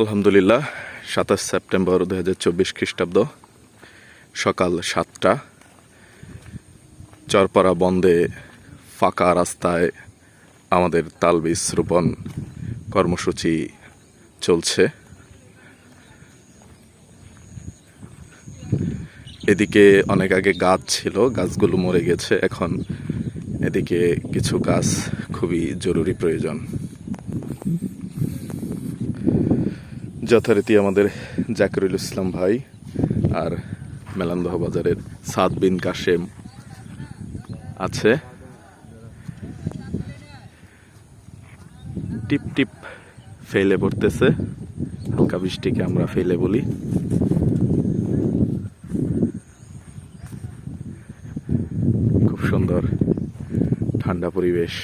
আলহামদুলিল্লাহ, সাতাশ সেপ্টেম্বর দু হাজার চব্বিশ খ্রিস্টাব্দ, সকাল সাতটা। চরপাড়া বন্দে ফাঁকা রাস্তায় আমাদের তালবিস রোপণ কর্মসূচি চলছে। এদিকে অনেক আগে গাছ ছিল, গাছগুলো মরে গেছে, এখন এদিকে কিছু গাছ খুবই জরুরি প্রয়োজন। যথারীতি আমাদের জাকিরুল ইসলাম ভাই আর মেলান্দহ বাজারের সাদ বিন কাশেম আছে। টিপ টিপ ফেলে পড়তেছে। হালকা বৃষ্টিকে আমরা ফেলে বলি। খুব সুন্দর ঠান্ডা পরিবেশ।